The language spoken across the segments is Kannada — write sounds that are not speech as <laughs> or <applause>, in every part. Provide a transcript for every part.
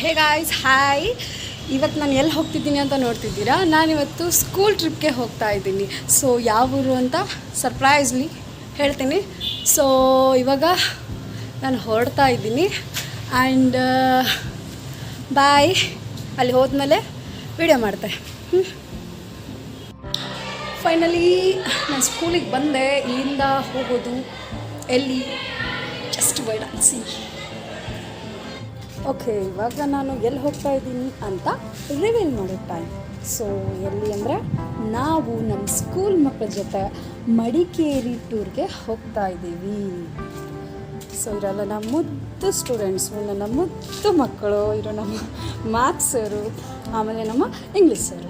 ಹೇ ಗಾಯ್ಸ್ ಹಾಯ್ ಇವತ್ತು ನಾನು ಎಲ್ಲಿ ಹೋಗ್ತಿದ್ದೀನಿ ಅಂತ ನೋಡ್ತಿದ್ದೀರಾ? ನಾನಿವತ್ತು ಸ್ಕೂಲ್ ಟ್ರಿಪ್ಗೆ ಹೋಗ್ತಾ ಇದ್ದೀನಿ. ಸೊ ಯಾವ ಊರು ಅಂತ ಸರ್ಪ್ರೈಸ್ಲಿ ಹೇಳ್ತೀನಿ. ಸೊ ಇವಾಗ ನಾನು ಹೊರಡ್ತಾ ಇದ್ದೀನಿ. ಆ್ಯಂಡ್ ಬಾಯ್ ಅಲ್ಲಿ ಹೋದ್ಮೇಲೆ ವಿಡಿಯೋ ಮಾಡ್ತೆ. ಫೈನಲಿ ನಾನು ಸ್ಕೂಲಿಗೆ ಬಂದೆ. ಇಲ್ಲಿಂದ ಹೋಗೋದು ಎಲ್ಲಿ? ಜಸ್ಟ್ ವೈಡ್ ಸಿ ಓಕೆ ಇವಾಗ ನಾನು ಎಲ್ಲಿ ಹೋಗ್ತಾ ಇದ್ದೀನಿ ಅಂತ ರಿವೀಲ್ ಮಾಡೋ ಟೈಮ್ ಸೊ ಎಲ್ಲಿ ಅಂದರೆ ನಾವು ನಮ್ಮ ಸ್ಕೂಲ್ ಮಕ್ಕಳ ಜೊತೆ ಮಡಿಕೇರಿ ಟೂರ್ಗೆ ಹೋಗ್ತಾ ಇದ್ದೀವಿ. ಸೊ ಇರಲ್ಲ ನಮ್ಮ ಮುದ್ದು ಸ್ಟೂಡೆಂಟ್ಸು ನನ್ನ ಮುದ್ದು ಮಕ್ಕಳು ಇರೋ ನಮ್ಮ ಮ್ಯಾಥ್ಸ್ ಸರು ಆಮೇಲೆ ನಮ್ಮ ಇಂಗ್ಲೀಷ್ ಸರು.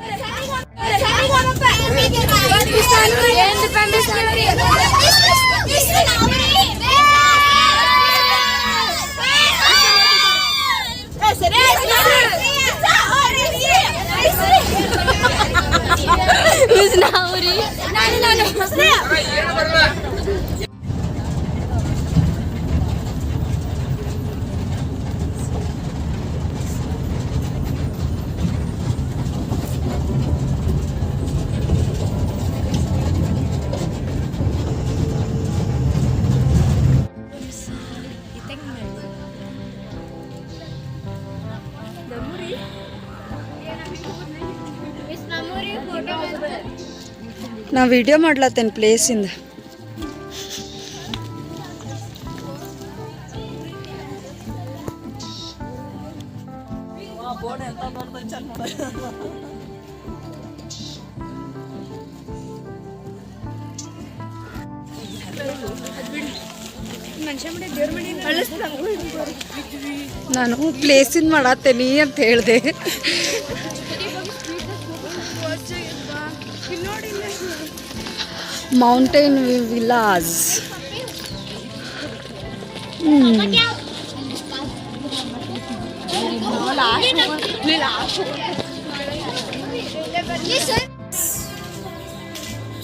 <laughs> नावरी ನಾ ವಿಡಿಯೋ ಮಾಡ್ಲತ್ತೇನೆ ಪ್ಲೇಸಿಂದ ನಾನು ಪ್ಲೇಸಿಂದ ಮಾಡತ್ತೇನಿ ಅಂತ ಹೇಳಿದೆ. ಮೌಂಟೇನ್ ವಿಲಾಸ್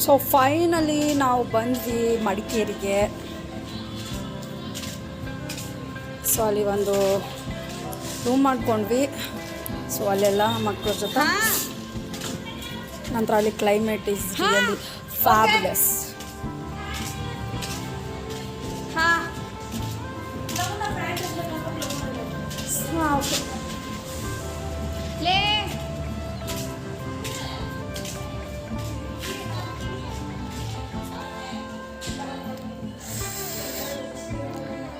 ಸೊ ಫೈನಲಿ ನಾವು ಬಂದ್ವಿ ಮಡಿಕೇರಿಗೆ. ಸೊ ಅಲ್ಲಿ ಒಂದು ರೂಮ್ ಮಾಡ್ಕೊಂಡ್ವಿ. ಸೊ ಅಲ್ಲೆಲ್ಲ ಮಕ್ಕಳ ಜೊತೆ. ನಂತರ ಅಲ್ಲಿ ಕ್ಲೈಮೇಟ್ ಇಸ್ ರಿಯಲಿ ಫ್ಯಾಬುಲಸ್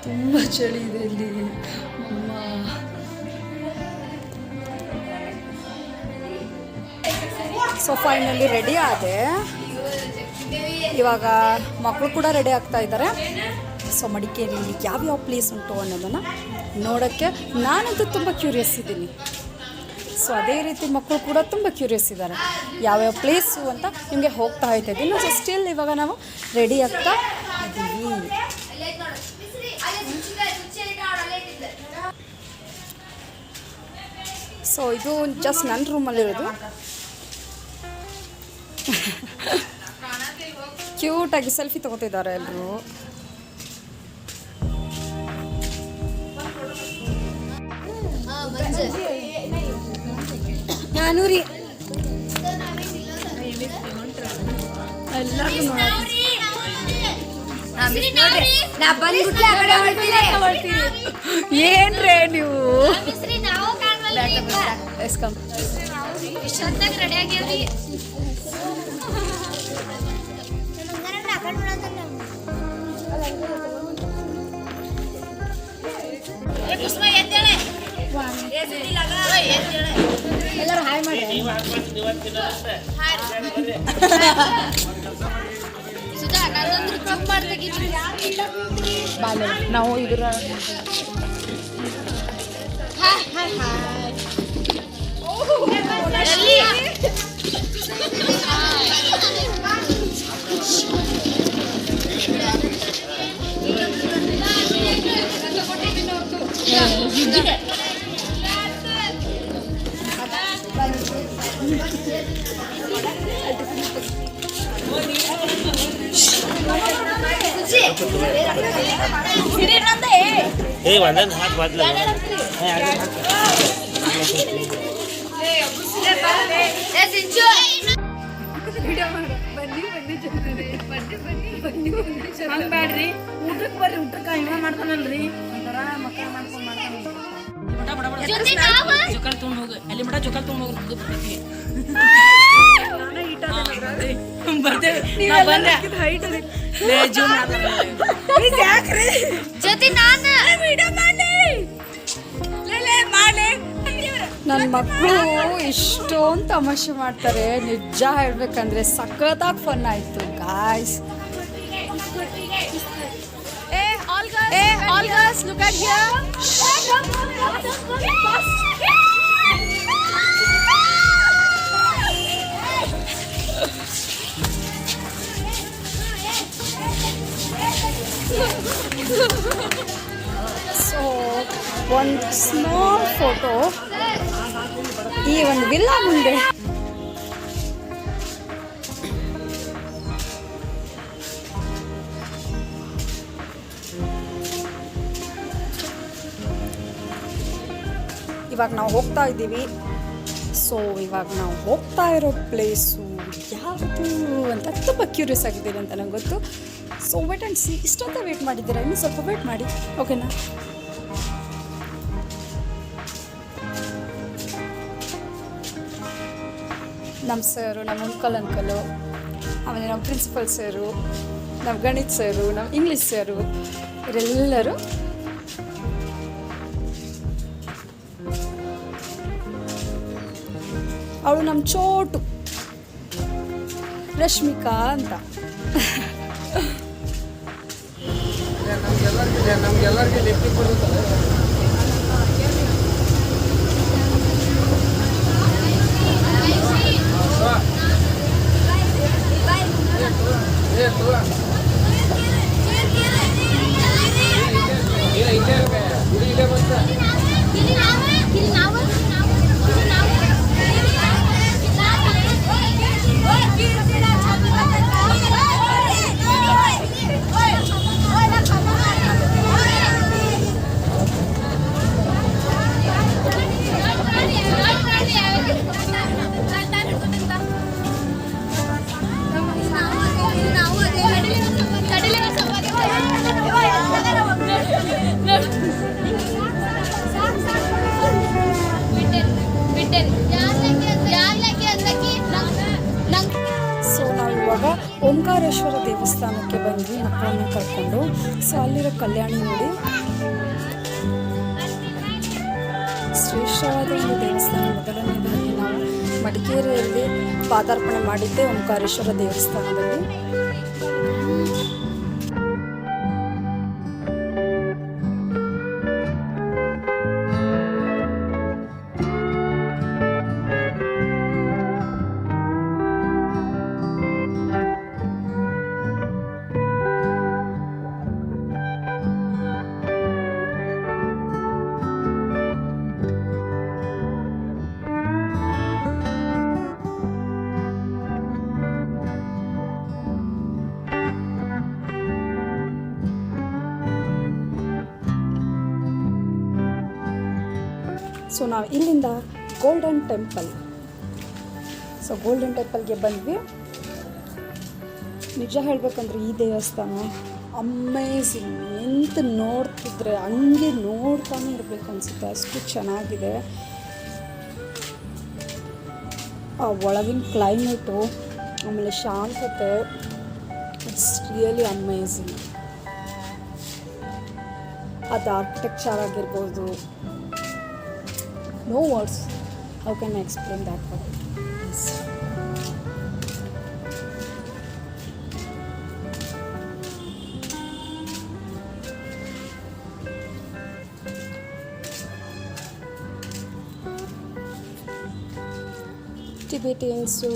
ತುಂಬ ಚಳಿ ಇದೆ ಇಲ್ಲಿ. ಅಮ್ಮ. ಸೊ ಫೈನಲಿ ರೆಡಿ ಆದೆ. ಇವಾಗ ಮಕ್ಕಳು ಕೂಡ ರೆಡಿ ಆಗ್ತಾ ಇದ್ದಾರೆ. ಸೊ ಮಡಿಕೇರಿಯಲ್ಲಿ ಯಾವ್ಯಾವ ಪ್ಲೇಸ್ ಉಂಟು ಅನ್ನೋದನ್ನು ನೋಡೋಕ್ಕೆ ನಾನಂತೂ ತುಂಬ ಕ್ಯೂರಿಯಸ್ ಇದ್ದೀನಿ. ಸೊ ಅದೇ ರೀತಿ ಮಕ್ಕಳು ಕೂಡ ತುಂಬ ಕ್ಯೂರಿಯಸ್ ಇದ್ದಾರೆ. ಯಾವ್ಯಾವ ಪ್ಲೇಸು ಅಂತ ನಿಮಗೆ ಹೋಗ್ತಾ ಹೋಗ್ತಾ ಇದ್ದೀನಿ ಸೊ ಸ್ಟಿಲ್ ಇವಾಗ ನಾವು ರೆಡಿ ಆಗ್ತಾ ಇದ್ದೀವಿ. ಸೊ ಇದು ಜಸ್ಟ್ ನನ್ನ ರೂಮಲ್ಲಿರೋದು <laughs> ಕ್ಯೂಟಾಗಿ ಸೆಲ್ಫಿ ತಗೋತಿದ್ದಾರೆ ಎಲ್ಲರೂ ನಾನು ರೀ. ಏನ್ರೇ ನೀವು? ಎಸ್ಕಮ್ ಎಲ್ಲರೂ ಹಾಯ್ ಮಾಡಿ ಸುಧಾ ನಾನೊಂದು ಕಪ್ ಮಾಡ್ಬೇಕಿತ್ತು ಬಾಲೆ ನಾವು ಇದರ ಹಾಯ್ हे वादन हात वाजला ಹಂಗ್ ಬರ್ರಿ ಊಟಕ್ಕೆ ಹಿಂಗ ಮಾಡ್ತಾನಲ್ರಿ ಒಂಥರ ಮಕ್ಕಳ ಮಾಡ್ಕೊಂಡು ಮಾಡ್ತಾನೆ ಜೋಕಾಲ್ ತೊಗೊಂಡ್ ಹೋಗು. ಅಲ್ಲಿ ಮಟ ಜೋಕಾಲ್ ತೊಗೊಂಡ್ ಹೋಗ್ರಿ ಮುಂದೆ ಬರ್ತೀವಿ ಬರ್ತೇವೆ ನಾ ಬಂದೆ. ಲೇ, ಜೂಮ್ ಮಾಡ್ತಾರಲ್ಲ. ಜೊತೆ ನಾನ ನನ್ನ ಮಕ್ಕಳು ಎಷ್ಟೊಂದು ತಮಾಷೆ ಮಾಡ್ತಾರೆ. ನಿಜ ಹೇಳ್ಬೇಕಂದ್ರೆ ಸಖತ್ತಾಗಿ ಫನ್ ಆಯಿತು ಗಾಯ್ಸ್ ಏ all girls look at here. So ಒಂದು ಸ್ಮಾಲ್ ಫೋಟೋ ಈ ಒಂದು ವಿಲ್ಲ ಮುಂದೆ. ಇವಾಗ ನಾವು ಹೋಗ್ತಾ ಇದ್ದೀವಿ. ಸೊ ಇವಾಗ ನಾವು ಹೋಗ್ತಾ ಇರೋ ಪ್ಲೇಸು ಯಾವುದು ಅಂತ ತುಂಬ ಕ್ಯೂರಿಯಸ್ ಆಗಿದ್ದೀರಿ ಅಂತ ನಂಗೆ ಗೊತ್ತು. ಸೊ ವೇಟ್ ಆ್ಯಂಡ್ ಸಿ ಇಷ್ಟೊತ್ತ ವೇಟ್ ಮಾಡಿದ್ದೀರಾ? ಇನ್ನು ಸ್ವಲ್ಪ ವೇಟ್ ಮಾಡಿ. ಓಕೆನಾ ನಮ್ಮ ಸರು ನಮ್ಮ ಅಂಕಲ್ ಅಂಕಲು ಆಮೇಲೆ ನಮ್ಮ ಪ್ರಿನ್ಸಿಪಲ್ ಸರು ನಮ್ಮ ಗಣಿತ ಸರು ನಮ್ಮ ಇಂಗ್ಲೀಷ್ ಸರು ಇವರೆಲ್ಲರೂ ಅವಳು ನಮ್ಮ ಚೋಟು. ರಶ್ಮಿಕಾ ಅಂತ. ನಮ್ಗೆಲ್ಲರಿಗೆ ನಮ್ಗೆಲ್ಲರಿಗೆ ಸೊ ನಾವು ಇವಾಗ ಓಂಕಾರೇಶ್ವರ ದೇವಸ್ಥಾನಕ್ಕೆ ಬಂದ್ವಿ ಮಕ್ಕಳನ್ನ ಕರ್ಕೊಂಡು. ಸೊ ಅಲ್ಲಿರೋ ಕಲ್ಯಾಣಿ ನೋಡಿ. ಶ್ರೇಷ್ಠವಾದ ಒಂದು ದೇವಸ್ಥಾನ. ಮೊದಲನೇದಾಗಿ ನಾವು ಮಡಿಕೇರಿಯಲ್ಲಿ ಪಾದಾರ್ಪಣೆ ಮಾಡಿದ್ದೆ ಓಂಕಾರೇಶ್ವರ ದೇವಸ್ಥಾನದಲ್ಲಿ. ಸೊ ನಾವು ಇಲ್ಲಿಂದ ಗೋಲ್ಡನ್ ಟೆಂಪಲ್ ಸೊ ಗೋಲ್ಡನ್ ಟೆಂಪಲ್ಗೆ ಬಂದ್ವಿ. ನಿಜ ಹೇಳ್ಬೇಕಂದ್ರೆ ಈ ದೇವಸ್ಥಾನ ಅಮೇಝಿಂಗ್ ಎಂತ ನೋಡ್ತಿದ್ರೆ ಹಂಗೆ ನೋಡ್ತಾನೆ ಇರಬೇಕು ಅನಿಸುತ್ತೆ. ಅಷ್ಟು ಚೆನ್ನಾಗಿದೆ. ಆ ಒಳಗಿನ ಕ್ಲೈಮೇಟು ಆಮೇಲೆ ಶಾಂತತೆ ಇಟ್ಸ್ ರಿಯಲಿ ಅಮೇಝಿಂಗ್ ಅದು ಆರ್ಕಿಟೆಕ್ಚರ್ ಆಗಿರ್ಬೋದು no words. How can i explain that word yes. Tibetans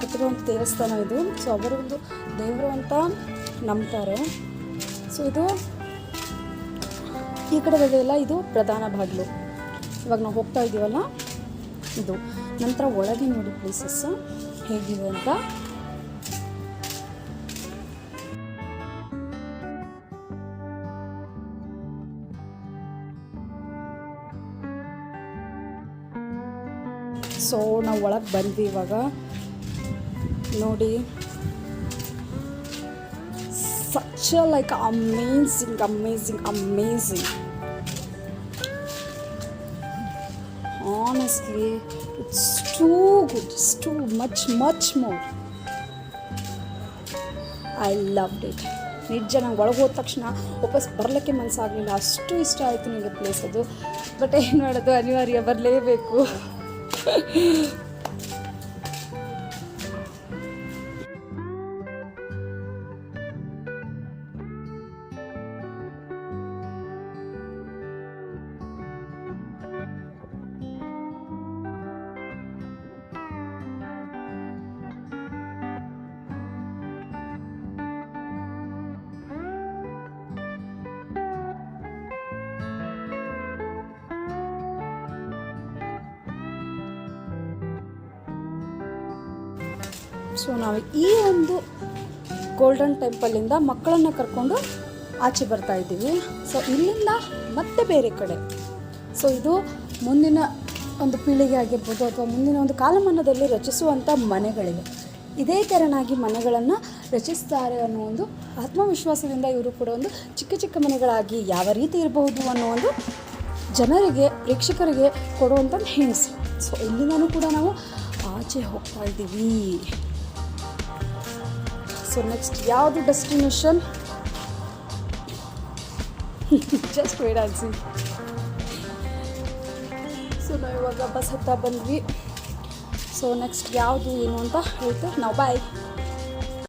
ಕಟ್ಟಿರುವಂಥ ದೇವಸ್ಥಾನ ಇದು. ಸೊ ಅವರೊಂದು ದೇವರು ಅಂತ ನಂಬ್ತಾರೆ. ಸೊ ಇದು ಈ ಕಡೆ ಬಂದಿಲ್ಲ ಇದು ಪ್ರಧಾನ ಬಾಗಿಲು. ಇವಾಗ ನಾವು ಹೋಗ್ತಾ ಇದ್ದೀವಲ್ಲ ಇದು. ನಂತರ ಒಳಗೆ ನೋಡಿ ಪ್ಲೇಸಸ್ ಹೇಗಿದೆ ಅಂತ? ಸೊ ನಾವು ಒಳಗೆ ಬಂದ್ವಿ ಇವಾಗ. ನೋಡಿ. Such like amazing amazing amazing honestly it's too good it's too much much more I love it ನಿಜ ನಂಗೆ ಒಳಗೆ ಹೋದ ತಕ್ಷಣ ವಾಪಸ್ ಬರಲಿಕ್ಕೆ ಮನಸ್ಸಾಗಲಿಲ್ಲ ಅಷ್ಟು ಇಷ್ಟ ಆಯಿತು ನನಗೆ ಪ್ಲೇಸ್ ಅದು. ಬಟ್ ಏನು ಮಾಡೋದು? ಅನಿವಾರ್ಯ ಬರಲೇಬೇಕು. ಸೊ ನಾವು ಈ ಒಂದು ಗೋಲ್ಡನ್ ಟೆಂಪಲಿಂದ ಮಕ್ಕಳನ್ನು ಕರ್ಕೊಂಡು ಆಚೆ ಬರ್ತಾ ಇದ್ದೀವಿ. ಸೊ ಇಲ್ಲಿಂದ ಮತ್ತೆ ಬೇರೆ ಕಡೆ. ಸೊ ಇದು ಮುಂದಿನ ಒಂದು ಪೀಳಿಗೆ ಆಗಿರ್ಬೋದು ಅಥವಾ ಮುಂದಿನ ಒಂದು ಕಾಲಮಾನದಲ್ಲಿ ರಚಿಸುವಂಥ ಮನೆಗಳಿವೆ. ಇದೇ ತೆರನಾಗಿ ಮನೆಗಳನ್ನು ರಚಿಸ್ತಾರೆ ಅನ್ನೋ ಒಂದು ಆತ್ಮವಿಶ್ವಾಸದಿಂದ ಇವರು ಕೂಡ ಒಂದು ಚಿಕ್ಕ ಚಿಕ್ಕ ಮನೆಗಳಾಗಿ ಯಾವ ರೀತಿ ಇರಬಹುದು ಅನ್ನೋ ಒಂದು ಜನರಿಗೆ, ಪ್ರೇಕ್ಷಕರಿಗೆ ಕೊಡುವಂಥ ಹಿಂಸೆ ಸೊ ಇಲ್ಲಿಂದನೂ ಕೂಡ ನಾವು ಆಚೆ ಹೋಗ್ತಾ ಇದ್ದೀವಿ. ಸೊ ನೆಕ್ಸ್ಟ್ ಯಾವುದು destination just wait and see so ನಾವು ಇವಾಗ ಬಸ್ ಹತ್ತ ಬಂದ್ವಿ. ಸೊ ನೆಕ್ಸ್ಟ್ ಯಾವುದು ಏನು ಅಂತ ಹೇಳ್ತೇವೆ. ನಾವು ಬಾಯ್